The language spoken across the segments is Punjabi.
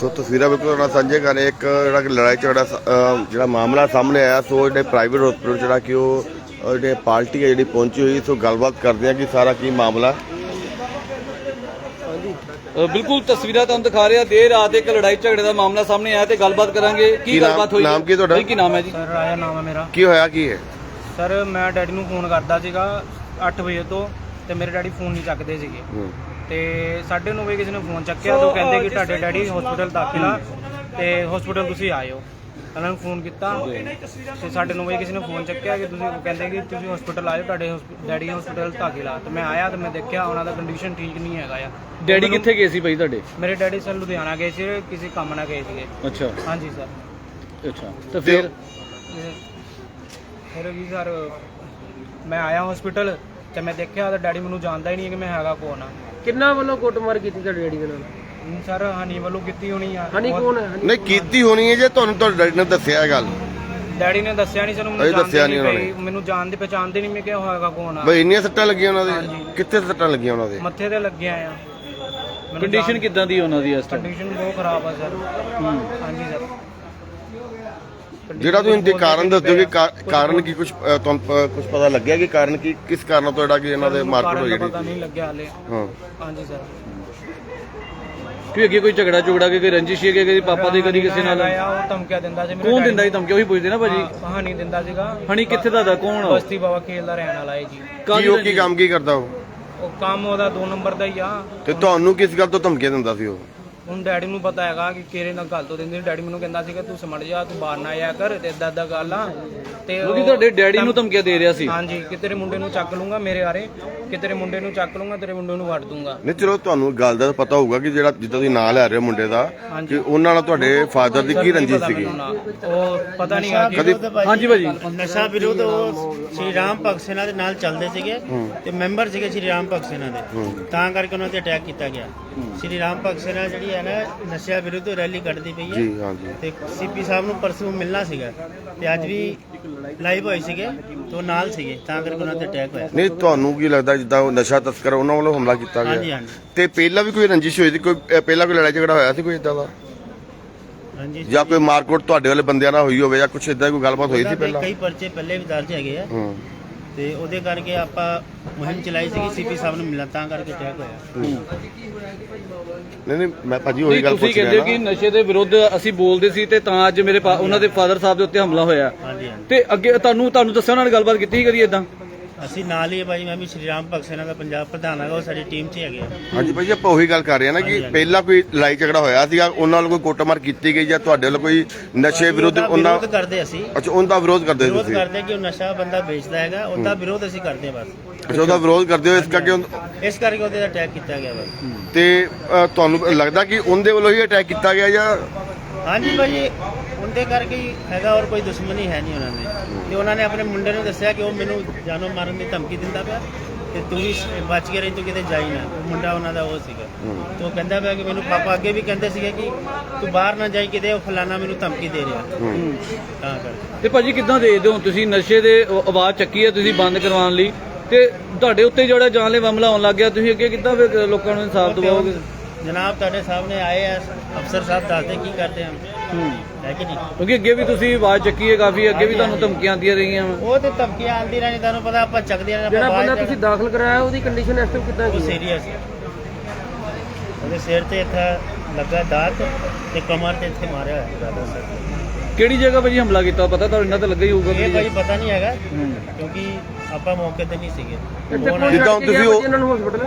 ਸੋ ਤਸਵੀਰਾਂ ਬਿਲਕੁਲ ਉਹਨਾਂ ਸਾਂਝੇ ਕਰ ਇੱਕ ਜਿਹੜਾ ਕਿ ਲੜਾਈ ਝਗੜਾ ਜਿਹੜਾ ਮਾਮਲਾ ਸਾਹਮਣੇ ਆਇਆ ਸੋ ਜਿਹੜੇ ਪ੍ਰਾਈਵੇਟ ਹਸਪੀਟਲ ਜਿਹੜਾ ਕਿ ਉਹ ਜਿਹੜੇ ਪਾਰਟੀ ਹੈ ਜਿਹੜੀ ਪਹੁੰਚੀ ਹੋਈ ਸੋ ਗੱਲਬਾਤ ਕਰਦੇ ਆ ਕਿ ਸਾਰਾ ਕੀ ਮਾਮਲਾ। ਬਿਲਕੁਲ ਤਸਵੀਰਾਂ ਤੁਹਾਨੂੰ ਦਿਖਾ ਰਿਹਾ ਦੇਰ ਰਾਤ ਇੱਕ ਲੜਾਈ ਝਗੜੇ ਦਾ ਮਾਮਲਾ ਸਾਹਮਣੇ ਆਇਆ ਤੇ ਗੱਲਬਾਤ ਕਰਾਂਗੇ। ਕੀ ਗੱਲਬਾਤ ਹੋਈ? ਨਾਮ ਕੀ ਤੁਹਾਡਾ? ਕੀ ਨਾਮ ਹੈ ਜੀ? ਸਰ ਰਾਇਆ ਨਾਮ ਹੈ ਮੇਰਾ। ਕੀ ਹੋਇਆ ਕੀ ਹੈ? ਸਰ ਮੈਂ ਡੈਡੀ ਨੂੰ ਫੋਨ ਕਰਦਾ ਸੀਗਾ 8 ਵਜੇ ਤੋਂ ਤੇ ਮੇਰੇ ਡੈਡੀ ਫੋਨ ਨਹੀਂ ਚੱਕਦੇ ਸੀਗੇ। ਹੂੰ। ਤੇ 9:30 ਵਜੇ ਕਿਸੇ ਨੇ ਫੋਨ ਚੱਕਿਆ ਤੇ ਉਹ ਕਹਿੰਦੇ ਕਿ ਤੁਹਾਡੇ ਡੈਡੀ ਹਸਪੀਟਲ ਦਾਖਲ ਆ ਤੇ ਹਸਪੀਟਲ ਤੁਸੀਂ ਆਇਓ। ਉਹਨਾਂ ਨੂੰ ਫੋਨ ਕੀਤਾ ਤੇ 9:30 ਵਜੇ ਕਿਸੇ ਨੇ ਫੋਨ ਚੱਕਿਆ ਕਿ ਤੁਸੀਂ ਉਹ ਕਹਿੰਦੇ ਕਿ ਤੁਸੀਂ ਹਸਪੀਟਲ ਆਇਓ ਤੁਹਾਡੇ ਡੈਡੀ ਹਸਪੀਟਲ ਦਾਖਲ ਆ। ਤੇ ਮੈਂ ਆਇਆ ਤੇ ਮੈਂ ਦੇਖਿਆ ਉਹਨਾਂ ਦਾ ਕੰਡੀਸ਼ਨ ਠੀਕ ਨਹੀਂ ਹੈਗਾ ਆ। ਡੈਡੀ ਕਿੱਥੇ ਗਏ ਸੀ ਭਾਈ ਤੁਹਾਡੇ? ਮੇਰੇ ਡੈਡੀ ਸਰ ਲੁਧਿਆਣਾ ਗਏ ਸੀ ਕਿਸੇ ਕੰਮ ਨਾਲ ਗਏ ਸੀਗੇ। ਅੱਛਾ। ਹਾਂਜੀ ਸਰ। ਅੱਛਾ। ਤੇ ਫਿਰ? ਫਿਰ ਵੀ ਸਰ ਮੈਂ ਆਇਆ ਹਸਪੀਟਲ ਤੇ ਮੈਂ ਦੇਖਿਆ ਤਾਂ ਡੈਡੀ ਮੈਨੂੰ ਜਾਣਦਾ ਹੀ ਨਹੀਂ ਕਿ ਮੈਂ ਹੈਗਾ ਕੌਣ ਆ। ਕਿੰਨਾ ਵੱਲੋਂ ਕੁੱਟਮਾਰ ਕੀਤੀ ਤੁਹਾਡੇ ਡੈਡੀ ਦੇ ਨਾਲ? ਸਰ ਹਨੀ ਵੱਲੋਂ ਕੀਤੀ ਹੋਣੀ ਆ। ਹਨੀ ਬਹੁਤ- ਕੌਣ ਹੈ? ਹਨੀ ਨਹੀਂ ਕੀਤੀ ਹੋਣੀ ਹੈ ਜੇ ਤੁਹਾਨੂੰ ਤੁਹਾਡੇ ਡੈਡੀ ਨੇ ਦੱਸਿਆ ਇਹ ਗੱਲ। ਡੈਡੀ ਨੇ ਦੱਸਿਆ ਨਹੀਂ ਸਾਨੂੰ ਅਜੇ ਮੈਨੂੰ ਦੱਸਿਆ ਜਾਣਦੇ ਨਹੀਂ ਉਹਨਾਂ ਪਈ ਮੈਨੂੰ ਜਾਣਦੇ ਪਛਾਣਦੇ ਨਹੀਂ ਮੈਂ ਕਿਹਾ ਹੋਏਗਾ ਕੌਣ ਆ। ਬਈ ਇੰਨੀਆਂ ਸੱਟਾਂ ਲੱਗੀਆਂ ਉਹਨਾਂ ਦੇ। ਕਿੱਥੇ ਸੱਟਾਂ ਲੱਗੀਆਂ ਉਹਨਾਂ ਦੇ? ਮੱਥੇ ਤੇ ਲੱਗਿਆ ਆ। ਕੰਡੀਸ਼ਨ ਕਿਦਾਂ ਦੀ ਉਹਨਾਂ ਦੀ ਇਸ ਟਾਈਮ ਕੰਡੀਸ਼ਨ ਬਹੁਤ ਖਰਾਬ ਆ ਸਰ। ਹਾਂਜੀ ਸਰ। ਜਿਹੜਾ ਤੁਸੀਂ ਇਹਦੇ ਕਾਰਨ ਦੱਸ ਦਿਓ ਕਿ ਕਾ- ਕਾਰਨ ਕੀ ਕੁਝ ਤੁਹਾਨੂੰ ਕੁਝ ਪਤਾ ਲੱਗਿਆ ਕਿ ਕਾਰਨ ਕੀ ਕਿਸ ਕਾਰਨ ਤੋਂ ਜਿਹੜਾ ਕਿ ਇਹਨਾਂ ਦੇ ਮਾਰਕੀਟ ਹੋਈ ਦਾ ਪਤਾ ਜਿਹੜੀ ਨਹੀਂ ਲੱਗਿਆ ਹਾਲੇ। ਹਾਂ। ਹਾਂਜੀ ਸਰ। ਕਿ ਅੱਗੇ ਕੋਈ ਝਗੜਾ ਝੁਗੜਾ ਕੇ ਕੋਈ ਰੰਜਿਸ਼ ਹੈ ਕਿ ਕਦੀ ਪਾਪਾ ਦੀ ਕਦੀ ਕਿਸੇ ਨਾਲ? ਆਇਆ ਉਹ ਧਮਕੀਆਂ ਦਿੰਦਾ ਸੀ ਮੇਰੇ ਕੌਣ ਦਿੰਦਾ ਸੀ ਧਮਕੀ ਉਹੀ ਪੁੱਛਦੇ ਨਾ ਭਾਜੀ। ਹਾਂ, ਹਨੀ ਦਿੰਦਾ ਸੀਗਾ। ਹਣੀ ਕਿੱਥੇ ਦਾ ਦਾ ਕੌਣ? ਬਸਤੀ ਬਾਬਾ ਖੇਲ ਦਾ ਰਹਿਣ ਵਾਲਾ ਹੈ ਜੀ। ਕੀ ਉਹ ਕੀ ਕੰਮ ਕੀ ਕਰਦਾ ਉਹ? ਉਹ ਕੰਮ ਉਹਦਾ 2 ਨੰਬਰ ਦਾ ਹੀ ਆ। ਤੇ ਤੁਹਾਨੂੰ ਕਿਸ ਗੱਲ ਤੋਂ ਧਮਕੀਆਂ ਦਿੰਦਾ ਸੀ ਉਹ? ਹੁਣ ਡੈਡੀ ਨੂੰ ਪਤਾ ਹੈਗਾ ਕਿ ਕਿਹੜੇ ਨਾਲ ਗੱਲ ਤੋਂ ਦਿੰਦੇ ਡੈਡੀ ਮੈਨੂੰ ਕਹਿੰਦਾ ਸੀਗਾ ਤੂੰ ਸਮਝ ਜਾ ਤੂੰ ਬਾਹਰ ਨਾ ਆਇਆ ਕਰ ਤੇ ਏਦਾਂ ਏਦਾਂ ਗੱਲ ਆ। ਤੇ ਕਿਉਂਕਿ ਤੁਹਾਡੇ ਡੈਡੀ ਨੂੰ ਧਮਕੀਆਂ ਦੇ ਰਿਹਾ ਸੀ। ਹਾਂਜੀ ਕਿ ਤੇਰੇ ਮੁੰਡੇ ਨੂੰ ਚੱਕ ਲੂੰਗਾ ਮੇਰੇ ਆਰੇ ਕਿ ਤੇਰੇ ਮੁੰਡੇ ਨੂੰ ਚੱਕ ਲੂੰਗਾ ਤੇਰੇ ਮੁੰਡੇ ਨੂੰ ਵੱਢ ਦੂੰਗਾ। ਨਹੀਂ ਚਲੋ ਤੁਹਾਨੂੰ ਗੱਲ ਦਾ ਪਤਾ ਹੋਊਗਾ ਕਿ ਜਿਹੜਾ ਜਿੱਦਾਂ ਤੁਸੀਂ ਨਾਂ ਲੈ ਰਹੇ ਹੋ ਮੁੰਡੇ ਦਾ। ਕਿ ਉਹਨਾਂ ਨਾਲ ਤੁਹਾਡੇ ਫਾਦਰ ਦੀ ਕੀ ਰੰਜਿਸ਼ ਸੀਗੀ। ਉਹ ਪਤਾ ਨਹੀਂ ਆ ਕਦੀ ਹਾਂਜੀ ਭਾਜੀ। ਨਸ਼ਾ ਵਿਰੋਧ ਉਹ ਸ਼੍ਰੀ ਰਾਮ ਭਗਤ ਸੈਨਾ ਦੇ ਨਾਲ ਚੱਲਦੇ ਸੀਗੇ ਤੇ ਮੈਂਬਰ ਸੀਗੇ ਸ਼੍ਰੀ ਰਾਮ ਭਗਤ ਸੈਨਾ ਦੇ। ਤਾਂ ਕਰਕੇ ਉਹਨਾਂ ਤੇ ਅਟੈਕ ਕੀਤਾ ਗਿਆ। ਸ਼੍ਰੀ ਰਾਮ ਭਗਤ ਸੈਨਾ ਜਿਹੜੀ ਹੈ ਨਾ ਨਸ਼ਾ ਵਿਰੋਧ ਰੈਲੀ ਕੱਢਦੀ ਪਈ ਹੈ। ਜੀ ਤੇ ਸੀਪੀ ਸਾਹਿਬ ਨੂੰ ਪਰਸੋਂ ਮਿਲਣਾ ਸੀਗਾ ਤੇ ਅੱਜ ਵੀ ਲਾਈਵ ਹੋਏ ਸੀਗੇ ਤੇ ਨਾਲ ਸੀਗੇ ਤਾਂ ਕਰਕੇ ਉਹਨਾਂ ਤੇ ਅਟੈਕ ਹੋਇਆ। ਨਹੀਂ ਤੁਹਾਨੂੰ ਕੀ ਲੱਗਦਾ ਜਿੱਦਾਂ ਉਹ ਨਸ਼ਾ ਤਸਕਰ ਉਹਨਾਂ ਵੱਲੋਂ ਹਮਲਾ ਕੀਤਾ ਹਾਂਜੀ ਗਿਆ? ਹਾਂਜੀ ਤੇ ਪਹਿਲਾਂ ਵੀ ਕੋਈ ਰੰਜਿਸ਼ ਹੋਈ ਸੀ? ਕੋਈ ਅਹ ਪਹਿਲਾਂ ਕੋਈ ਲੜਾਈ ਝਗੜਾ ਹੋਇਆ ਸੀ ਕੋਈ ਇਦਾਂ ਦਾ? ਹਾਂਜੀ। ਜਾਂ ਕੋਈ ਮਾਰਕੋਟ ਤੁਹਾਡੇ ਵਾਲੇ ਬੰਦਿਆਂ ਨਾਲ ਹੋਈ ਹੋਵੇ ਜਾਂ ਕੁਝ ਇਦਾਂ ਕੋਈ ਗੱਲਬਾਤ ਹੋਈ ਸੀ ਪਹਿਲਾਂ? ਕਈ ਪਰਚੇ ਪਹਿਲੇ ਵੀ ਦਰਜ ਹੈਗੇ ਆ। ਹੂੰ। ਤੇ ਉਹਦੇ ਕਰਕੇ ਆਪਾਂ ਮੁਹਿੰਮ ਚਲਾਈ ਸੀਗੀ ਸੀਪੀ ਸਾਹਿਬ ਨੂੰ ਮਿਲਣਾ ਤਾਂ ਕਰਕੇ ਅਟੈਕ ਹੋਇਆ। ਨਹੀਂ ਨਹੀਂ ਮੈਂ ਭਾਜੀ ਉਹੀ ਗੱਲ ਤੁਸੀਂ ਪੁੱਛ ਕਹਿੰਦੇ ਰਿਹਾ ਕਿ ਨਾ ਨਸ਼ੇ ਦੇ ਵਿਰੁੱਧ ਅਸੀਂ ਬੋਲਦੇ ਸੀ ਤੇ ਤਾਂ ਅੱਜ ਮੇਰੇ ਪਾ- ਉਹਨਾਂ ਦੇ ਫਾਦਰ ਸਾਹਿਬ ਦੇ ਉੱਤੇ ਹਮਲਾ ਹੋਇਆ। ਹਾਂਜੀ ਹਾਂਜੀ। ਤੇ ਅੱਗੇ ਤੁਹਾਨੂੰ ਤੁਹਾਨੂੰ ਦੱਸਿਆ ਉਹਨਾਂ ਨੇ ਗੱਲਬਾਤ ਕੀਤੀ ਕਰੀ ਇਦਾਂ ਅਸੀਂ ਨਾਲ ਹੀ ਹੈ ਭਾਜੀ ਮੈਂ ਵੀ ਸ਼੍ਰੀ ਰਾਮ ਭਗਤ ਸੈਨਾ ਦਾ ਪੰਜਾਬ ਪ੍ਰਧਾਨ ਹੈਗਾ ਉਹ ਸਾਡੀ ਟੀਮ 'ਚ ਹੀ ਹੈਗੇ ਆ। ਹਾਂਜੀ ਭਾਜੀ ਆਪਾਂ ਉਹੀ ਗੱਲ ਕਰ ਰਹੇ ਹਾਂ ਨਾ ਕਿ ਪਹਿਲਾਂ ਕੋਈ ਲੜਾਈ ਝਗੜਾ ਹੋਇਆ ਸੀਗਾ ਉਹਨਾਂ ਵੱਲੋਂ ਕੋਈ ਕੁੱਟਮਾਰ ਕੀਤੀ ਗਈ ਜਾਂ ਤੁਹਾਡੇ ਵੱਲੋਂ ਕੋਈ ਨਸ਼ੇ ਵਿਰੁੱਧ ਉਹਦਾ ਉਹਨਾਂ ਵਿਰੋਧ ਕਰਦੇ ਅਸੀਂ। ਅੱਛਾ ਉਹਦਾ ਵਿਰੋਧ ਕਰਦੇ ਸੀ ਵਿਰੋਧ ਤੁਸੀਂ? ਕਰਦੇ ਕਿ ਉਹ ਨਸ਼ਾ ਬੰਦਾ ਵੇਚਦਾ ਹੈਗਾ ਉਹਦਾ ਵਿਰੋਧ ਅਸੀਂ ਕਰਦੇ ਹਾਂ ਬਸ। ਅੱਛਾ ਉਹਦਾ ਵਿਰੋਧ ਕਰਦੇ ਹੋ ਇਸ ਕਰਕੇ ਉਹ- ਇਸ ਕਰਕੇ ਉਹਦੇ ਦਾ ਅਟੈਕ ਕੀਤਾ ਗਿਆ ਬਸ। ਤੇ ਤੁਹਾਨੂੰ ਲੱਗਦਾ ਕਿ ਉਹਦੇ ਵੱਲੋਂ ਹੀ ਅਟੈਕ ਕੀਤਾ ਗਿਆ ਜਾਂ ਹਾਂਜੀ ਭਾਜੀ ਉਹਦੇ ਕਰਕੇ ਹੀ ਹੈਗਾ ਔਰ ਕੋਈ ਦੁਸ਼ਮਣੀ ਹੈ ਨਹੀਂ ਉਹਨਾਂ ਨੇ ਤੇ ਉਹਨਾਂ ਨੇ ਆਪਣੇ ਮੁੰਡੇ ਨੂੰ ਦੱਸਿਆ ਕਿ ਉਹ ਮੈਨੂੰ ਜਾਨੋਂ ਮਾਰਨ ਦੀ ਧਮਕੀ ਦਿੰਦਾ ਪਿਆ ਤੇ ਤੂੰ ਵੀ ਬਚ ਕੇ ਰਹੀ ਤੂੰ ਕਿਤੇ ਜਾਈ ਨਾ। ਉਹ ਮੁੰਡਾ ਉਹਨਾਂ ਦਾ ਉਹ ਸੀਗਾ। ਤੇ ਉਹ ਕਹਿੰਦਾ ਪਿਆ ਕਿ ਮੈਨੂੰ ਪਾਪਾ ਅੱਗੇ ਵੀ ਕਹਿੰਦੇ ਸੀਗੇ ਕਿ ਤੂੰ ਬਾਹਰ ਨਾ ਜਾਈ ਕਿਤੇ ਉਹ ਫਲਾਣਾ ਮੈਨੂੰ ਧਮਕੀ ਦੇ ਰਿਹਾ। ਤਾਂ ਕਰਕੇ। ਤੇ ਭਾਜੀ ਕਿੱਦਾਂ ਦੇਖਦੇ ਹੋ ਤੁਸੀਂ ਨਸ਼ੇ ਦੇ ਆਵਾਜ਼ ਚੱਕੀ ਹੈ ਤੁਸੀਂ ਬੰਦ ਕਰਵਾਉਣ ਲਈ? ਤੇ ਤੁਹਾਡੇ ਉੱਤੇ ਜਿਹੜਾ ਜਾਨਲੇਵਾ ਹਮਲਾ ਹੋਣ ਲੱਗ ਗਿਆ ਤੁਸੀਂ ਅੱਗੇ ਕਿੱਦਾਂ ਫਿਰ ਲੋਕਾਂ ਨੂੰ ਇਨਸਾਫ ਦਿਵਾਓਗੇ? ਜਨਾਬ ਤੁਹਾਡੇ ਸਾਹਮਣੇ ਆਏ ਆ ਅਫਸਰ ਸਾਹਿਬ ਦੱਸਦੇ ਕੀ ਕਰਦੇ ਹਨ। ਹੈ। ਕਿ ਨਹੀਂ ਕਿਉਂਕਿ ਅੱਗੇ ਵੀ ਤੁਸੀਂ ਆਵਾਜ਼ ਚੱਕੀ ਹੈ ਕਾਫੀ ਅੱਗੇ ਵੀ ਤੁਹਾਨੂੰ ਧਮਕੀਆਂ ਆਉਂਦੀਆਂ ਰਹੀਆਂ ਵਾਂ। ਉਹ ਤੇ ਧਮਕੀਆਂ ਆਉਂਦੀ ਰਹਿਣੀ ਤੁਹਾਨੂੰ ਪਤਾ ਆਪਾਂ ਚੱਕਦੇ ਆ ਜਿਹੜਾ ਬੰਦਾ ਤੁਸੀਂ ਦਾਖਲ ਕਰਾਇਆ ਉਹਦੀ ਕੰਡੀਸ਼ਨ ਇਸ ਟਾਈਮ ਕਿੱਦਾਂ ਉਹ ਦੀ ਹੈ? ਸੀਰੀਅਸ ਉਹਦੇ ਸਿਰ ਤੇ ਇੱਥੇ ਲੱਗਾ ਦਾਤ ਤੇ ਕਮਰ ਤੇ ਇੱਥੇ ਮਾਰਿਆ ਹੋਇਆ ਜ਼ਿਆਦਾ ਸਿਰ ਕਿਹੜੀ ਜਗ੍ਹਾ ਭਾਜੀ ਹਮਲਾ ਕੀਤਾ ਪਤਾ? ਤੁਹਾਨੂੰ ਇੰਨਾ ਤਾਂ ਲੱਗਾ ਹੀ ਹੋਊਗਾ ਇਹ ਭਾਈ ਪਤਾ ਨਹੀਂ ਹੈਗਾ ਕਿਉਂਕਿ ਆਪਾਂ ਮੌਕੇ ਤੇ ਨਹੀਂ ਸੀਗੇ। ਹੁਣ ਕੋਈ ਜਿੱਦਾਂ ਤੁਸੀਂ ਉਹ- ਇਹਨਾਂ ਨੂੰ ਹਸਪੀਟਲ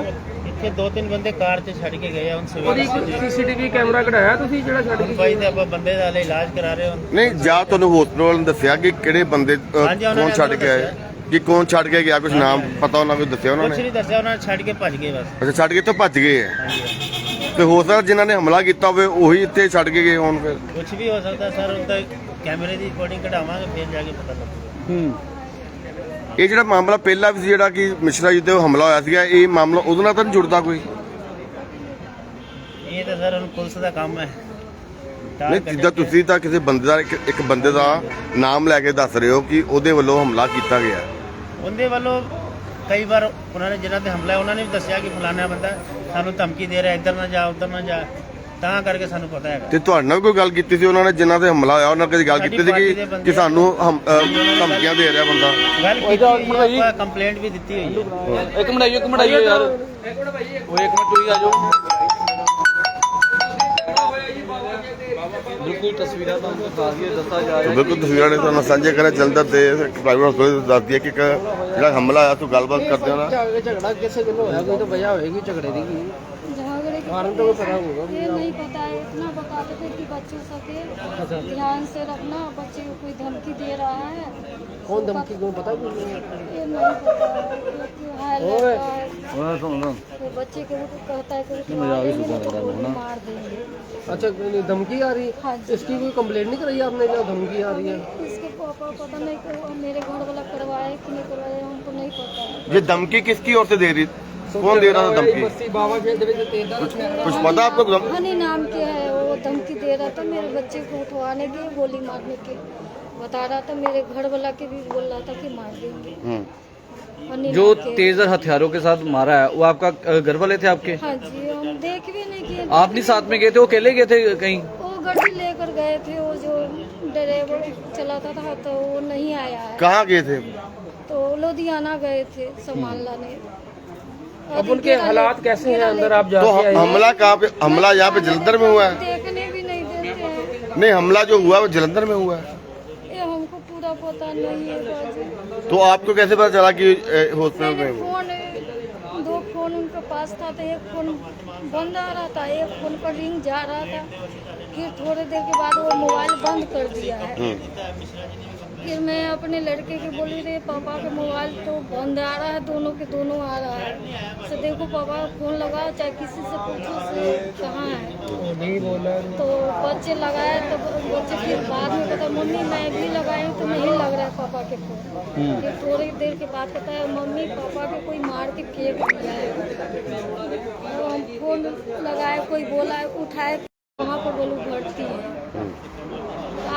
ਇੱਥੇ ਦੋ ਤਿੰਨ ਬੰਦੇ ਕਾਰ 'ਚ ਛੱਡ ਕੇ ਗਏ ਆ ਹੁਣ ਉਹਦੀ ਸਵੇਰੇ। ਸੀਸੀਟੀਵੀ ਕੈਮਰਾ ਕਢਾਇਆ ਤੁਸੀਂ ਜਿਹੜਾ ਛੱਡ ਕੇ ਭਾਈ ਤੇ ਆਪਾਂ ਬੰਦੇ ਦਾ ਹਲੇ ਇਲਾਜ ਕਰਾ ਰਹੇ ਹਾਂ ਨਹੀਂ ਜਾਂ ਤੁਹਾਨੂੰ ਹਸਪੀਟਲ ਨੇ ਦੱਸਿਆ ਕਿ ਕਿਹੜੇ ਬੰਦੇ ਅਹ, ਹਾਂਜੀ, ਉਹਨਾਂ ਕੌਣ ਨੇ ਛੱਡ ਕੇ ਆਏ। ਕਿ ਕੌਣ ਛੱਡ ਕੇ ਗਿਆ ਕੁਝ ਨਾਮ ਪਤਾ ਉਹਨਾਂ ਨੂੰ ਦੱਸਿਆ ਉਹਨਾਂ ਕੁਛ ਨੇ? ਨਹੀਂ ਦੱਸਿਆ ਉਹਨਾਂ ਨੇ ਛੱਡ ਕੇ ਭੱਜ ਗਏ ਬਸ। ਅੱਛਾ ਛੱਡ ਕੇ ਤਾਂ ਭੱਜ ਗਏ ਹਾਂਜੀ ਤੇ ਹੋ ਸਕਦਾ ਜਿਨ੍ਹਾਂ ਨੇ ਹਮਲਾ ਕੀਤਾ ਹੋਵੇ ਉਹੀ ਇੱਥੇ ਛੱਡ ਕੇ ਗਏ ਹੋਣ ਫਿਰ? ਕੁਝ ਵੀ ਹੋ ਸਕਦਾ ਸਰ ਉਹਦਾ ਕੈਮਰੇ ਦੀ ਰਿਕਾਰਡਿੰਗ ਕਢਾਵਾਂਗੇ ਫਿਰ ਜਾ ਕੇ ਪਤਾ ਲੱਗੂਗਾ। ਹੂੰ। ਇਹ ਜਿਹੜਾ ਮਾਮਲਾ ਪਹਿਲਾਂ ਵੀ ਸੀ ਜਿਹੜਾ ਕਿ ਮਿਸ਼ਰਾ ਜੀ ਤੇ ਉਹ ਹਮਲਾ ਹੋਇਆ ਸੀਗਾ ਇਹ ਮਾਮਲਾ ਉਹਦੇ ਨਾਲ ਤਾਂ ਨਹੀਂ ਜੁੜਦਾ ਕੋਈ? ਇਹ ਤਾਂ ਸਰ ਹੁਣ ਪੁਲਿਸ ਦਾ ਕੰਮ ਹੈ। ਨਹੀਂ ਜਿੱਦਾਂ ਤੁਸੀਂ ਤਾਂ ਕਿਸੇ ਬੰਦੇ ਦਾ ਇੱਕ ਇੱਕ ਬੰਦੇ ਦਾ ਨਾਮ ਲੈ ਕੇ ਦੱਸ ਰਹੇ ਹੋ ਕਿ ਉਹਦੇ ਵੱਲੋਂ ਹਮਲਾ ਕੀਤਾ ਗਿਆ। ਉਹਦੇ ਵੱਲੋਂ ਕਈ ਵਾਰ ਉਹਨਾਂ ਨੇ ਜਿਨ੍ਹਾਂ ਤੇ ਹਮਲਾ ਉਹਨਾਂ ਨੇ ਵੀ ਦੱਸਿਆ ਕਿ ਫਲਾਣਾ ਬੰਦਾ ਸਾਨੂੰ ਧਮਕੀ ਦੇ ਰਿਹਾ ਇੱਧਰ ਨਾ ਜਾ ਉੱਧਰ ਨਾ ਜਾ। ਤਾਂ ਕਰਕੇ ਸਾਨੂੰ ਪਤਾ ਹੈਗਾ। ਤੇ ਤੁਹਾਡੇ ਨਾਲ ਕੋਈ ਗੱਲ ਕੀਤੀ ਸੀ? ਉਹਨਾਂ ਨੇ ਜਿਨ੍ਹਾਂ ਤੇ ਹਮਲਾ ਹੋਇਆ ਉਹਨਾਂ ਨਾਲ ਕਦੀ ਗੱਲ ਕੀਤੀ ਸੀ ਕਿ ਸਾਨੂੰ ਧਮਕੀਆਂ ਦੇ ਰਿਹਾ ਬੰਦਾ? ਕੰਪਲੇਂਟ ਵੀ ਦਿੱਤੀ ਹੋਈ ਹੈ ਇੱਕ ਮਿੰਟ ਆਇਓ ਇੱਕ ਮਿੰਟ ਆਇਓ ਯਾਰ। ਉਹ ਇੱਕ ਮਿੰਟ ਤੁਸੀਂ ਆਜੋ ਬਿਲਕੁਲ ਤਸਵੀਰਾਂ ਤੁਹਾਨੂੰ ਦਿਖਾ ਦਈਏ ਦੱਸਾ ਜਾ ਰਿਹਾ ਬਿਲਕੁਲ ਤਸਵੀਰਾਂ ਨੇ ਤੁਹਾਨੂੰ ਸਾਂਝੇ ਕਰਿਆ ਜਲੰਧਰ ਤੇ ਇੱਕ ਪ੍ਰਾਈਵੇਟ ਹਸਪਤਾਲ ਦੱਸਦੀ ਹੈ ਕਿ ਜਿਹੜਾ ਹਮਲਾ ਆਇਆ ਤੂੰ ਗੱਲਬਾਤ ਕਰਦੇ ਹੋ ਨਾ। ਝਗੜਾ ਕਿਸੇ ਵੱਲੋਂ ਹੋਇਆ ਕੋਈ ਤਾਂ ਵਜ੍ਹਾ ਹੋਏਗੀ ਝਗੜੇ ਦੀ कारण तो होगा। ये नहीं पता है इतना बताते थे कि बच्चों सके अच्छा, अच्छा। ध्यान से रखना बच्चे को कोई धमकी दे रहा है। कौन धमकी क्यों पता है? ये नहीं पता मतलब है। है तो बच्चे के को कहता है कि मार देंगे। अच्छा हाँ धमकी आ रही? है इसकी कोई कंप्लेंट नहीं कराई आपने क्या धमकी आ रही है? इसके पापा पता नहीं मेरे घर वाला करवाए कि नहीं करवाए हमको नहीं पता। ये धमकी किसकी ओर से दे रही? है कौन दे रहा था धमकी? तो कुछ पता आपको हनी हाँ, नाम क्या है? वो धमकी दे रहा था मेरे बच्चे को उठवाने के गोली मारने के बता रहा था मेरे घर वाला के भी बोल रहा था कि मार देंगे। हम्म। जो तेजर हथियारों के साथ मारा है वो आपका घर वाले थे आपके? हाँ जी हम देख भी नहीं किए आप नहीं साथ में गए थे वो अकेले गए थे कहीं? वो गाड़ी लेकर गए थे वो जो ड्राइवर चलाता था तो वो नहीं आया कहाँ गए थे? तो लुधियाना गए थे सामान लाने। अब उनके हालात कैसे हैं? अंदर आप तो जाके आए हमला कहाँ पे हमला यहाँ पे जलंधर में हुआ है? देखने भी नहीं देते नहीं हमला जो हुआ वो जलंधर में हुआ है। ये हमको पूरा पता नहीं है बाजी। तो आपको कैसे पता चला कि हॉस्पिटल में फ़ोन दो फ़ोन उनके पास था तो एक फ़ोन बंद आ रहा था एक फ़ोन पर रिंग जा रहा था फिर थोड़ी देर के बाद वो मोबाइल बंद कर दिया है। हम्म। फिर मैं अपने लड़के के बोली रे पापा का मोबाइल तो बंद आ रहा है दोनों के दोनों आ रहा है। तो देखो पापा फ़ोन लगाओ चाहे किसी से पूछो से कहाँ है। नहीं बोला। तो बच्चे लगाए तो बच्चे फिर बाद में कहता मम्मी मैं भी लगाई हूँ तो नहीं लग रहा है पापा के फ़ोन। फिर थोड़ी देर के बाद कहता है मम्मी पापा के कोई मार के फेंक दिया है। तो हम फ़ोन लगाए कोई बोला उठाए वहाँ पर बोलू भरती है।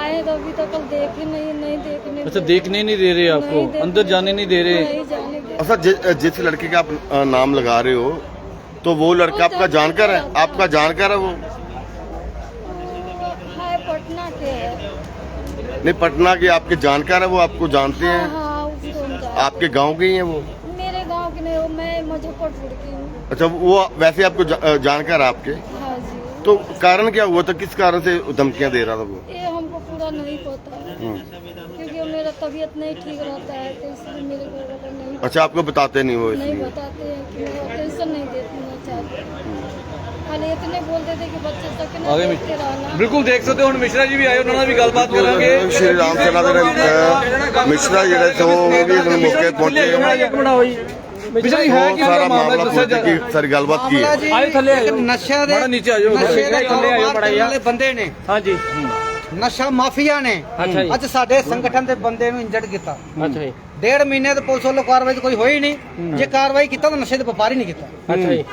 आए तो अभी तक देखे नहीं नहीं देखने अच्छा देखने नहीं दे रहे आपको? अंदर जाने नहीं दे रहे? अच्छा जिस लड़के का आप नाम लगा रहे हो तो वो लड़का आपका जानकार है? आपका जानकार है वो? वो पटना के नहीं पटना के आपके जानकार है वो आपको जानते हाँ? हैं हाँ आपके गाँव के ही हैं वो? हैं। मेरे गाँव के नहीं हो मैं मुजफ्फरपुर की अच्छा वो वैसे आपको जानकार है आपके? हाँ तो कारण क्या हुआ था किस कारण से धमकियां दे रहा था वो ये हमको पूरा नहीं पता है हम्म। क्योंकि मेरा तबीयत नहीं ठीक रहता है तो इसलिए मेरे घर वाले नहीं अच्छा आपको बताते नहीं वो नहीं इसलिए बताते हैं कि मेरा टेंशन नहीं देना चाहते खाली इतने बोलते थे कि बच्चे तक ना आगे देखते रहना ਬਿਲਕੁਲ ਦੇਖ ਸਕਦੇ ਹੋ ਹੁਣ ਮਿਸ਼ਰਾ ਜੀ ਵੀ ਆਏ ਉਹਨਾਂ ਨਾਲ ਵੀ ਗੱਲਬਾਤ ਕਰਾਂਗੇ ਸ਼੍ਰੀ ਰਾਮ ਸੇਨਾ ਦੇ ਅ, ਮਿਸ਼ਰਾ ਜਿਹੜੇ ਸੀ ਉਹ ਵੀ ਇਸ ਮੌਕੇ ਪਹੁੰਚੇ ਇੱਕ ਜੀ ਹੈ ਕੀ ਸਾਰਾ ਮਾਮਲਾ ਦੱਸਿਆ ਜਾ ਕੀ ਸਾਰੀ ਗੱਲਬਾਤ ਕੀ ਹੈ? ਆਏ ਥੱਲੇ ਆਇਓ। ਨਸ਼ਾ ਦੇ ਮਾੜਾ ਨੀਚੇ ਆ ਜਾਓ ਨਸ਼ੇ ਦੇ ਥੱਲੇ ਆਇਓ ਜਿਹਾ। ਵਾਲੇ ਬੰਦੇ ਨੇ। ਹਾਂਜੀ। ਨਸ਼ਾ ਮਾਫੀਆ ਨੇ। ਅੱਜ ਸਾਡੇ ਸੰਗਠਨ ਦੇ ਬੰਦੇ ਨੂੰ ਇੰਜਰਡ ਕੀਤਾ। ਅੱਛਾ ਜੀ। ਡੇਢ ਮਹੀਨੇ ਤੋਂ ਪੁਲਿਸ ਵੱਲੋਂ ਕਾਰਵਾਈ ਕੋਈ ਹੋਈ ਨਹੀਂ। ਜੇ ਕਾਰਵਾਈ ਕੀਤਾ ਤਾਂ ਨਸ਼ੇ ਦੇ ਵਪਾਰੀ ਨਹੀਂ ਕੀਤਾ। ਅੱਛਾ ਜੀ।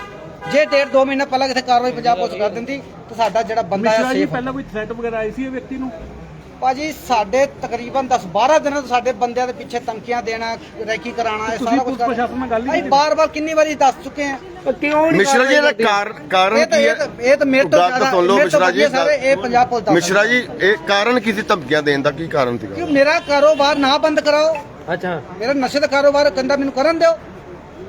ਜੇ ਡੇਢ ਦੋ ਮਹੀਨੇ ਪਹਿਲਾਂ ਕਿਤੇ ਕਾਰਵਾਈ ਪੰਜਾਬ ਪੁਲਿਸ ਕਰ ਦਿੰਦੀ ਤਾਂ ਸਾਡਾ ਜਿਹੜਾ ਬੰਦਾ ਆ ਸੇਫ ਪਹਿਲਾਂ ਕੋਈ ਥ੍ਰੈਟ ਵਗੈਰਾ ਆਈ ਸੀ ਇਹ ਵਿਅਕਤੀ ਨੂੰ? ਭਾਜੀ ਸਾਡੇ ਤਕਰੀਬਨ 10 12 ਦਿਨਾਂ ਤੋਂ ਸਾਡੇ ਬੰਦਿਆਂ ਦੇ ਪਿੱਛੇ ਧਮਕੀਆਂ ਦੇਣਾ ਰੈਕੀ ਕਰਾਉਣਾ ਇਹ ਸਾਰਾ ਕੁਝ ਪ੍ਰਸ਼ਾਸਨ ਨਾਲ ਗੱਲ ਨਹੀਂ ਬਾਰ-ਬਾਰ ਕਿੰਨੀ ਵਾਰੀ ਦੱਸ ਚੁੱਕੇ ਹਾਂ ਕਿਉਂ ਮਿਸ਼ਰਾ ਜੀ ਇਹਦਾ ਕਾਰ- ਕਾਰਨ ਕੀ ਹੈ? ਇਹ ਤਾਂ ਮੇਰੇ ਤੋਂ ਜ਼ਿਆਦਾ ਸੁਣ ਲਓ ਮੇਰੇ ਤੋਂ ਮਿਸ਼ਰਾ ਜੀ ਸਾਰੇ ਇਹ ਪੰਜਾਬ ਪੁਲਿਸ ਦਾ ਮਿਸ਼ਰਾ ਜੀ ਇਹ ਕਾਰਨ ਕੀ ਸੀ ਧਮਕੀਆਂ ਦੇਣ ਦਾ? ਕੀ ਕਾਰਨ ਕਿ ਸੀਗਾ ਮੇਰਾ ਕਾਰੋਬਾਰ ਨਾ ਬੰਦ ਕਰਾਓ। ਅੱਛਾ। ਮੇਰਾ ਨਸ਼ੇ ਦਾ ਕਾਰੋਬਾਰ ਕੰਦਾ ਮੈਨੂੰ ਕਰਨ ਦਿਓ।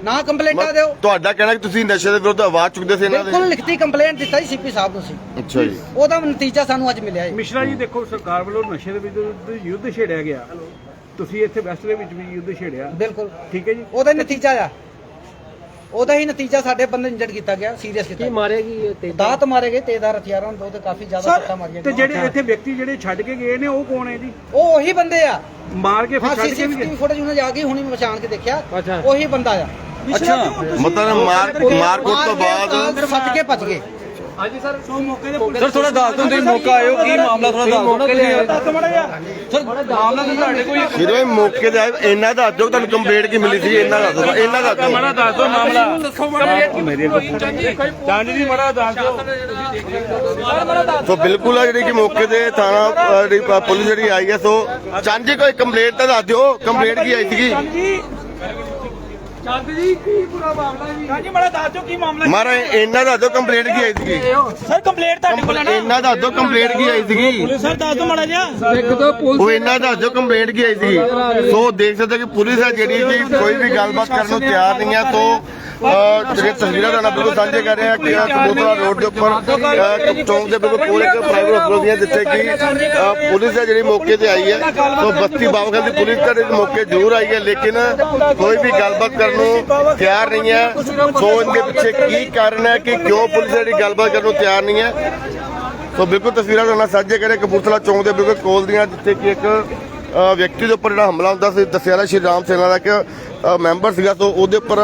ਨਾ ਕੰਪਲੇਂਟਾਂ ਦਿਓ। ਤੁਹਾਡਾ ਕਹਿਣਾ ਕਿ ਤੁਸੀਂ ਨਸ਼ੇ ਦੇ ਵਿਰੁੱਧ ਆਵਾਜ਼ ਚੁੱਕਦੇ ਸੀ ਇਹਨਾਂ ਬਿਲਕੁਲ ਦੇ ਲਿਖਤੀ ਕੰਪਲੇਂਟ ਦਿੱਤਾ ਜੀ ਸੀਪੀ ਸਾਹਿਬ ਨੂੰ ਸੀ। ਅੱਛਾ ਜੀ। ਉਹਦਾ ਨਤੀਜਾ ਸਾਨੂੰ ਅੱਜ ਮਿਲਿਆ ਹੈ ਮਿਸ਼ਰਾ ਜੀ ਦੇਖੋ ਸਰਕਾਰ ਵੱਲੋਂ ਨਸ਼ੇ ਦੇ ਵਿਰੁੱਧ ਯੁੱਧ ਛੇੜਿਆ ਗਿਆ। ਤੁਸੀਂ ਇੱਥੇ ਵੈਸਟ ਦੇ ਵਿੱਚ ਵੀ ਯੁੱਧ ਛੇੜਿਆ। ਬਿਲਕੁਲ। ਠੀਕ ਹੈ ਜੀ? ਉਹਦਾ ਨਤੀਜਾ ਆ। ਉਹਦਾ ਹੀ ਨਤੀਜਾ ਸਾਡੇ ਬੰਦੇ ਇੰਜਰਡ ਕੀਤਾ ਗਿਆ ਸੀਰੀਅਸ ਕੀ ਕੀਤਾ ਮਾਰੇਗੀ ਇਹ ਤੇ ਦਾਤ ਮਾਰੇ ਗਏ ਤੇਜ਼ਾਰ ਹਥਿਆਰਾਂ ਤੋਂ ਤੇ ਕਾਫੀ ਜ਼ਿਆਦਾ ਸੱਟਾਂ ਮਾਰੀਆਂ ਤੇ। ਜਿਹੜੇ ਇੱਥੇ ਵਿਅਕਤੀ ਜਿਹੜੇ ਛੱਡ ਕੇ ਗਏ ਨੇ ਉਹ ਕੌਣ ਹੈ ਜੀ? ਉਹ ਉਹੀ ਬੰਦੇ ਆ। ਮਾਰ ਕੇ ਫਿਰ ਛੱਡ ਕੇ ਵੀ ਫੁਟੇਜ ਉਹਨਾਂ ਜਾ ਕੇ ਹੁਣੀ ਮੈਂ ਪਛਾਣ ਕੇ ਦੇਖਿਆ। ਉਹੀ ਬੰਦਾ ਆ। ਅੱਛਾ। ਮਤਲਬ ਮਾਰ ਮਾਰਕੁੱਟ ਤੋਂ ਬਾਅਦ ਸੱਟ ਕੇ ਭੱਜ ਗਏ। ਹਾਂਜੀ ਸਰ ਸਰ ਥੋੜਾ ਦੱਸ ਦਿਓ ਤੁਸੀਂ ਮੌਕਾ ਆਇਓ ਕੀ ਮਾਮਲਾ ਥੋੜਾ ਦੱਸ ਦਿਓ। ਸਰ ਮਾਮਲਾ ਤਾਂ ਤੁਹਾਡੇ ਕੋਈ ਜਦੋਂ ਇਹ ਮੌਕੇ ਤੇ ਆਏ ਇੰਨਾ ਦੱਸ ਦਿਓ ਤੁਹਾਨੂੰ ਕੰਪਲੇਂਟ ਕੀ ਮਿਲੀ ਸੀ ਇੰਨਾ ਦੱਸ ਦਿਓ ਇੰਨਾ ਦੱਸ ਦਿਓ। ਦੱਸ ਦਿਓ ਮਾਮਲਾ। ਮੇਰੇ ਜਾਂਚ ਜੀ ਮੜਾ ਦੱਸ ਦਿਓ। ਸੋ ਬਿਲਕੁਲ ਆ ਜਿਹੜੀ ਕਿ ਮੌਕੇ ਤੇ ਥਾਣਾ ਪੁਲਿਸ ਜਿਹੜੀ ਆਈ ਹੈ ਸੋ ਚਾਂਜੀ ਕੋਈ ਕੰਪਲੇਂਟ ਤਾਂ ਦੱਸ ਦਿਓ। ਕੰਪਲੇਂਟ ਕੀ ਆਈ ਸੀਗੀ? ਚਾਂਦੀ ਜੀ ਕੀ ਪੂਰਾ ਮਾਮਲਾ ਜੀ? ਹਾਂਜੀ ਮੜਾ ਦੱਸ ਦਿਓ ਕੀ ਮਾਮਲਾ ਮਾਰਾ ਇਹਨਾਂ ਦਾ ਦੋ ਕੰਪਲੇਂਟ ਕੀ ਆਈ ਸੀਗੀ? ਸਰ ਕੰਪਲੇਂਟ ਤੁਹਾਡੇ ਕੋਲ ਹੈ ਨਾ? ਇਹਨਾਂ ਦਾ ਦੋ ਕੰਪਲੇਂਟ ਕੀ ਆਈ ਸੀਗੀ? ਸਰ ਦੱਸ ਦਿਓ ਮੜਾ ਜਿਹਾ। ਇੱਕ ਤਾਂ ਪੁਲਿਸ ਉਹ ਇਹਨਾਂ ਦਾ ਜੋ ਕੰਪਲੇਂਟ ਕੀ ਆਈ ਸੀ ਸੋ ਦੇਖ ਸਕਦੇ ਕਿ ਪੁਲਿਸ ਹੈ ਜਿਹੜੀ ਕਿ ਕੋਈ ਵੀ ਗੱਲਬਾਤ ਕਰਨ ਨੂੰ ਤਿਆਰ ਨਹੀਂ ਹੈ ਸੋ ਅਹ, ਜਿਹੜੀਆਂ ਤਸਵੀਰਾਂ ਤੁਹਾਨੂੰ ਬਿਲਕੁਲ ਸਾਂਝੇ ਕਰ ਰਹੇ ਹਾਂ ਕਿ ਆਹ ਰੋਡ ਦੇ ਉੱਪਰ ਅਹ, ਚੌਂਕ ਦੇ ਬਿਲਕੁਲ ਕੋਲ ਇੱਕ ਪ੍ਰਾਈਵੇਟ ਹਸਪਤਾਲ ਦੀਆਂ ਜਿੱਥੇ ਕਿ ਅਹ, ਪੁਲਿਸ ਹੈ ਜਿਹੜੀ ਮੌਕੇ ਤੇ ਆਈ ਹੈ। ਸੋ ਬਸਤੀ ਬਾਬੂਗੰਜ ਦੀ ਪੁਲਿਸ ਤਾਂ ਇਸ ਮੌਕੇ ਜ਼ਰੂਰ ਆਈ ਹੈ ਲੇਕਿਨ ਕੋਈ ਵੀ ਗੱਲਬਾਤ ਕਰਨ ਨੂੰ ਤਿਆਰ ਨਹੀਂ ਹੈ। ਸੋ ਇਹਦੇ ਪਿੱਛੇ ਕੀ ਕਾਰਨ ਹੈ ਕਿ ਕਿਉਂ ਪੁਲਿਸ ਜਿਹੜੀ ਗੱਲਬਾਤ ਕਰਨ ਨੂੰ ਤਿਆਰ ਨਹੀਂ ਹੈ? ਸੋ ਬਿਲਕੁਲ ਤਸਵੀਰਾਂ ਤੁਹਾਨੂੰ ਸਾਂਝੇ ਕਰੇ ਕਪੂਰਥਲਾ ਚੌਂਕ ਦੇ ਬਿਲਕੁਲ ਕੋਲ ਦੀਆਂ ਜਿੱਥੇ ਕਿ ਇੱਕ ਵਿਅਕਤੀ ਦੇ ਉੱਪਰ ਜਿਹੜਾ ਹਮਲਾ ਹੁੰਦਾ ਸੀ ਦੱਸਿਆ ਜਾ ਸ਼੍ਰੀ ਰਾਮ ਸੇਨਾ ਦਾ ਇੱਕ ਮੈਂਬਰ ਸੀਗਾ ਸੋ ਉਹਦੇ ਉੱਪਰ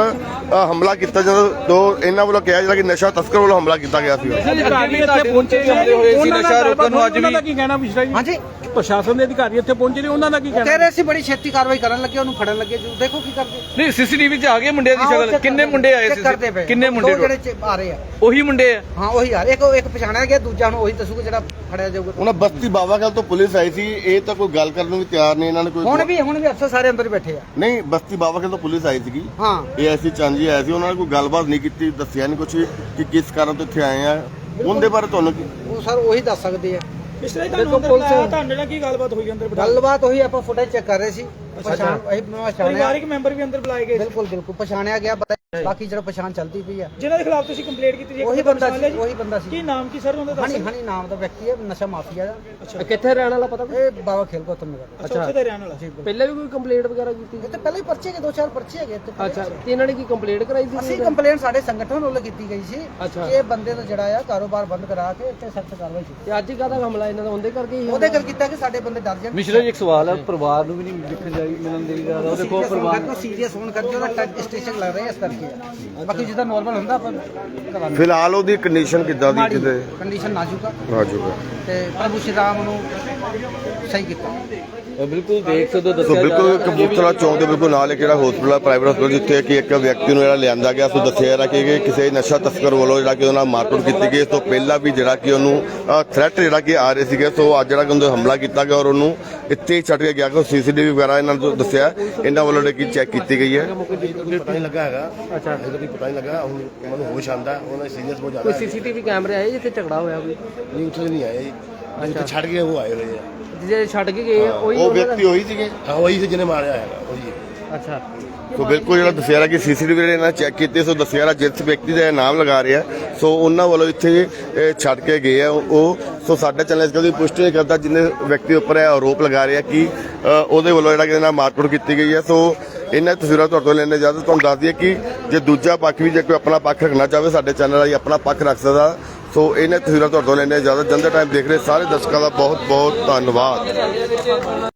ਹਮਲਾ ਕੀਤਾ ਜਦੋਂ ਤੋਂ ਇਹਨਾਂ ਵੱਲੋਂ ਕਿਹਾ ਜਿਹੜਾ ਕਿ ਨਸ਼ਾ ਤਸਕਰ ਵੱਲੋਂ ਹਮਲਾ ਕੀਤਾ ਗਿਆ ਸੀ ਅੱਗੇ ਵੀ ਇੱਥੇ ਪਹੁੰਚੇ ਜਾਂਦੇ ਹੋਏ ਸੀ ਨਸ਼ਾ ਰੋਕਣ ਨੂੰ ਅੱਜ ਦਾ ਵੀ ਹਾਂਜੀ। ਪ੍ਰਸ਼ਾਸਨ ਦੇ ਅਧਿਕਾਰੀ ਇੱਥੇ ਪਹੁੰਚੇ ਨੇ ਉਹਨਾਂ ਦਾ ਕੀ ਕਹਿ ਕਹਿਣਾ ਰਹੇ ਸੀ ਬੜੀ ਛੇਤੀ ਕਾਰਵਾਈ ਕਰਨ ਲੱਗੇ ਉਹਨੂੰ ਫੜਨ ਲੱਗੇ ਜੋ ਦੇਖੋ ਕੀ ਕਰਦੇ। ਨਹੀਂ ਸੀਸੀਟੀਵੀ 'ਚ ਆ ਗਏ ਮੁੰਡੇ ਦੀ ਹਾਂ, ਉਹ ਸ਼ਕਲ। check ਕਿੰਨੇ ਕਰਦੇ- ਮੁੰਡੇ ਆਏ check ਕਰਦੇ ਸੀ ਪਏ। ਕਿੰਨੇ ਮੁੰਡੇ ਦੋ ਜਿਹੜੇ ਚ ਆ ਰਹੇ ਆ। ਉਹੀ ਮੁੰਡੇ ਆ? ਹਾਂ ਉਹੀ ਆ। ਇੱਕ ਇੱਕ ਪਛਾਣਿਆ ਗਿਆ ਦੂਜਾ ਨੂੰ ਉਹੀ ਦੱਸੂਗਾ ਜਿਹੜਾ ਫੜਿਆ ਜਾਊਗਾ। ਉਹਨਾਂ ਬਸਤੀ ਬਾਬਾਗਲ ਤੋਂ ਪੁਲਿਸ ਆਈ ਸੀ ਇਹ ਤਾਂ ਕੋਈ ਗੱਲ ਕਰਨ ਨੂੰ ਵੀ ਤਿਆਰ ਨਹੀਂ ਇਹਨਾਂ ਨੇ ਹੁਣ ਕੋਈ ਵੀ ਹੁਣ ਵੀ ਅਫਸਰ ਸਾਰੇ ਅੰਦਰ ਹੀ ਬੈਠੇ ਆ। ਨਹੀਂ ਬਸਤੀ ਬਾਬਾਗਲ ਤੋਂ ਪੁਲਿਸ ਆਈ ਸੀਗੀ। ਹਾਂ। ਇਹ ਐਸੀ ਚਾਂਜੀ ਆਇਆ ਸੀ ਉਹਨਾਂ ਨੇ ਕੋਈ ਗੱਲਬਾਤ ਨਹੀਂ ਕੀਤੀ ਦੱਸਿਆ ਨਹੀਂ ਕੁਝ ਕਿ ਕਿਸ ਕਾਰਨ ਤੋਂ ਇੱਥੇ ਆਏ ਆ। ਉਹਦੇ ਬਾਰੇ ਤੁਹਾਨੂੰ ਕੀ ਉਹ ਸਰ ਉਹੀ ਦੱਸ ਸਕਦੇ ਆ। ਪਿਛਲੇ ਤੁਹਾਨੂੰ ਅੰਦਰ ਬੁਲਾਇਆ, ਤੁਹਾਡੇ ਨਾਲ ਕੀ ਗੱਲਬਾਤ ਹੋਈ ਅੰਦਰ ਗੱਲਬਾਤ ਉਹੀ ਆਪਾਂ ਫੁਟੇਜ ਚੈੱਕ ਕਰ ਰਹੇ ਸੀ। ਪਛਾਣ ਅਸੀਂ ਪਛਾਣਿਆ। ਮੈਂਬਰ ਵੀ ਅੰਦਰ ਬੁਲਾਏ ਗਏ ਬਿਲਕੁਲ ਬਿਲਕੁਲ। ਪਛਾਣਿਆ ਗਿਆ ਪਤਾ ਬਾਕੀ ਜਿਹੜਾ ਪਛਾਣ ਚੱਲਦੀ ਪਈ ਆ। ਜਿਨ੍ਹਾਂ ਦੇ ਖਿਲਾਫ ਤੁਸੀਂ ਕੰਪਲੇਂਟ ਕੀਤੀ ਸੀ ਉਹੀ ਬੰਦਾ ਸੀ ਉਹੀ ਬੰਦਾ ਸੀ। ਕੀ ਨਾਮ ਕੀ ਸਰ ਉਹਨਾਂ ਦਾ ਹਣੀ ਹਣੀ ਨਾਮ ਦਾ ਵਿਅਕਤੀ ਹੈ ਨਸ਼ਾ ਮਾਫੀਆ ਦਾ। ਕਿੱਥੇ ਰਹਿਣ ਵਾਲਾ ਪਤਾ ਇਹ ਬਾਬਾ ਖੇਲ ਗੌਤਮ ਨਗਰ ਅੱਛਾ ਉੱਥੇ ਦਾ ਰਹਿਣ ਵਾਲਾ। ਜੀ ਬਿਲਕੁਲ। ਪਹਿਲਾਂ ਵੀ ਕੋਈ ਕੰਪਲੇਂਟ ਵਗੈਰਾ ਕੀਤੀ? ਇਹ ਤੇ ਪਹਿਲੇ ਹੀ ਪਰਚੇ ਕੇ ਦੋ ਚਾਰ ਪਰਚੇ ਹੈਗੇ ਇੱਥੇ ਅੱਛਾ ਤੇ ਇਹਨਾਂ ਨੇ ਕੀ ਕੰਪਲੇਂਟ ਕਰਾਈ ਸੀ ਅਸੀਂ ਕੰਪਲੇਂਟ ਸਾਡੇ ਸੰਗਠਨ ਵੱਲੋਂ ਕੀਤੀ ਗਈ ਸੀ ਅੱਛਾ। ਕਿ ਇਹ ਬੰਦੇ ਦਾ ਜਿਹੜਾ ਆ ਕਾਰੋਬਾਰ ਬੰਦ ਕਰਾ ਕੇ ਇੱਥੇ ਸਖਤ ਕਾਰਵਾਈ ਕੀਤੀ। ਤੇ ਅੱਜ ਹੀ ਕਾਹਦਾ ਹਮਲਾ ਇਹਨਾਂ ਦਾ? ਉਹਦੇ ਕਰਕੇ ਹੀ ਉਹਦੇ ਕਰ ਕੀਤਾ ਕਿ ਸਾਡੇ ਬੰਦੇ ਡਰ ਜਾਣ ਮਿਸ਼ਰਾ ਜੀ ਇੱਕ ਸਵਾਲ ਹੈ ਪਰਿਵਾਰ ਨੂੰ ਵੀ ਨਹੀਂ ਦੇਖਣ ਜਾਈ ਮਿਲਣ ਦੇ ਜਾ ਰਿਹਾ ਉਹ ਦੇਖੋ ਪਰਿਵਾਰ ਨੂੰ ਸੀਰੀਅਸ ਹੋਣ ਕਰਕੇ ਉਹਦਾ ਟੱਚ ਸਟੇਸ਼ਨ ਲੱਗ ਰਿਹਾ ਇਸ ਕਰਕੇ। ਆ। ਬਾਕੀ ਜਿੱਦਾਂ ਨਾਰਮਲ ਹੁੰਦਾ ਆਪਾਂ ਕਰਾਂਗੇ। ਫਿਲਹਾਲ ਉਹਦੀ ਕੰਡੀਸ਼ਨ ਕਿੱਦਾਂ ਦੀ ਕਿਤੇ? ਕੰਡੀਸ਼ਨ ਨਾਜ਼ੁਕ ਆ ਨਾਜ਼ੁਕ ਤੇ ਪ੍ਰਭੂ ਸ਼੍ਰੀ ਰਾਮ ਨੂੰ ਸਹੀ ਕੀਤਾ। ਬਿਲਕੁਲ ਦੇਖ ਸਕਦੇ ਦੱਸਿਆ ਜਾ ਬਿਲਕੁਲ ਕਪੂਰਥਲਾ ਚੌਂਕ ਦੇ ਬਿਲਕੁਲ ਨਾਲ ਇੱਕ ਜਿਹੜਾ ਹਸਪੀਟਲ ਹੈ ਪ੍ਰਾਈਵੇਟ ਹਸਪੀਟਲ ਜਿੱਥੇ ਕਿ ਇੱਕ ਵਿਅਕਤੀ ਨੂੰ ਜਿਹੜਾ ਲਿਆਂਦਾ ਗਿਆ ਸੋ ਦੱਸਿਆ ਜਾ ਰਿਹਾ ਕਿ ਕਿਸੇ ਨਸ਼ਾ ਤਸਕਰ ਵੱਲੋਂ ਜਿਹੜਾ ਕਿ ਉਹਨਾਂ ਨਾਲ ਮਾਰਕੁੱਟ ਕੀਤੀ ਗਈ। ਇਸ ਤੋਂ ਪਹਿਲਾਂ ਵੀ ਜਿਹੜਾ ਕਿ ਉਹਨੂੰ ਥ੍ਰੈਟ ਜਿਹੜਾ ਕਿ ਆ ਰਹੇ ਸੀਗੇ ਸੋ ਅੱਜ ਜਿਹੜਾ ਕਿ ਉਹਦੇ ਹਮਲਾ ਕੀਤਾ ਗਿਆ ਔਰ ਉਹਨੂੰ ਇੱਥੇ ਹੀ ਛੱਡ ਕੇ ਗਿਆ ਕਿ ਸੀਸੀਟੀਵੀ ਵਗੈਰਾ ਇਹਨਾਂ ਨੂੰ ਦੱਸਿਆ। ਇਹਨਾਂ ਵੱਲੋਂ ਜਿਹੜੀ ਕਿ ਚੈੱਕ ਕੀਤੀ ਗਈ ਹੈ। ਪਤਾ ਨਹੀਂ ਲੱਗਾ ਹੈਗਾ। ਅੱਛਾ। ਇਹਦਾ ਵੀ ਪਤਾ ਨਹੀਂ ਲੱਗਾ। ਹੁਣ ਉਹਨਾਂ ਨੂੰ ਹੋਸ਼ ਆਂਦਾ ਉਹਨਾਂ ਸੀਰੀਅਸ ਬਹੁਤ ਜ਼ਿਆਦਾ ਕੋਈ ਸੀਸੀਟੀਵੀ ਕੈਮਰੇ ਆਏ ਜਿੱਥੇ ਝਗੜਾ ਹੋਇਆ ਕੋਈ? ਨਹੀਂ ਉੱਥੇ ਨਹੀਂ ਆਏ। ਜੀ ਉੱਥੇ ਛੱਡ ਕੇ ਉਹ ਆਏ ਹੋਏ ਆ। ਜੇ ਛੱਡ ਕੇ ਗਏ ਆ, ਉਹੀ ਉਹ ਉਹਨਾਂ ਦਾ- ਵਿਅਕਤੀ ਉਹੀ ਸੀਗੇ। ਹਾਂ ਉਹੀ ਸੀ ਜਿਹਨੇ ਮਾਰਿਆ ਹੈਗਾ। ਉਹੀ ਅੱਛਾ। ਸੋ ਬਿਲਕੁਲ ਜਿਹੜਾ ਦੱਸਿਆ ਜਾ ਰਿਹਾ ਕਿ ਸੀਸੀਟੀਵੀ ਜਿਹੜੇ ਇਹਨਾਂ ਚੈੱਕ ਕੀਤੇ ਸੋ ਦੱਸਿਆ ਰਿਹਾ ਜਿਸ ਵਿਅਕਤੀ ਦਾ ਇਹ ਨਾਮ ਲਗਾ ਰਿਹਾ ਸੋ ਉਹਨਾਂ ਵੱਲੋਂ ਇੱਥੇ ਇਹ ਛੱਡ ਕੇ ਗਏ ਆ ਉਹ। ਸੋ ਸਾਡੇ ਚੈਨਲ ਇਸ ਗੱਲ ਦੀ ਪੁਸ਼ਟੀ ਨਹੀਂ ਕਰਦਾ ਜਿੰਨੇ ਵਿਅਕਤੀ ਉੱਪਰ ਇਹ ਆਰੋਪ ਲਗਾ ਰਿਹਾ ਕਿ ਅ, ਉਹਦੇ ਵੱਲੋਂ ਜਿਹੜਾ ਕਿ ਇਹਨਾਂ ਨਾਲ ਮਾਰਕੁੱਟ ਕੀਤੀ ਗਈ ਹੈ ਸੋ ਇਹਨਾਂ ਤਸਵੀਰਾਂ ਤੁਹਾਡੇ ਤੋਂ ਲੈਣੇ ਇਜਾਜ਼ਤ ਤੁਹਾਨੂੰ ਦੱਸ ਦਈਏ ਕਿ ਜੇ ਦੂਜਾ ਪੱਖ ਵੀ ਜੇ ਕੋਈ ਆਪਣਾ ਪੱਖ ਰੱਖਣਾ ਚਾਹਵੇ ਸਾਡੇ ਚੈਨਲ ਰਾਹੀਂ ਆਪਣਾ ਪੱਖ ਰੱਖ ਸਕਦਾ। ਸੋ ਇਹਨਾਂ ਤਸਵੀਰਾਂ ਤੁਹਾਡੇ ਤੋਂ ਲੈਣੇ ਇਜਾਜ਼ਤ ਜੰਦਰ ਟਾਈਮ ਦੇਖ ਰਹੇ ਸਾਰੇ ਦਰਸ਼ਕਾਂ ਦਾ ਬਹੁਤ ਬਹੁਤ ਧੰਨਵਾਦ।